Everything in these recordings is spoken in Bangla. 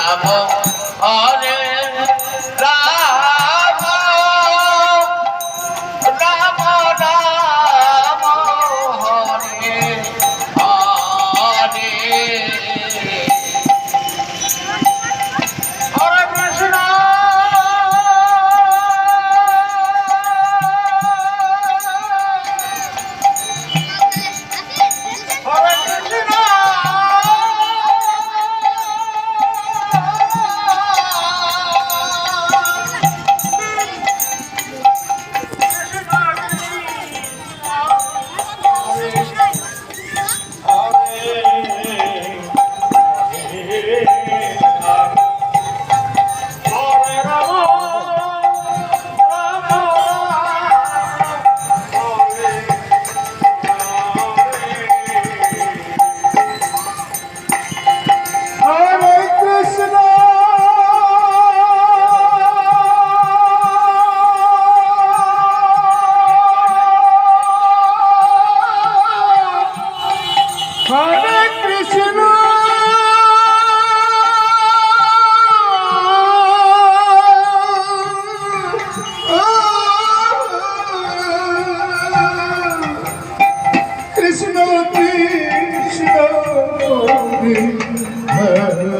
যাব অরে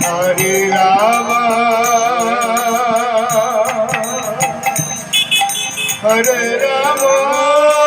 Hare Rama Hare Rama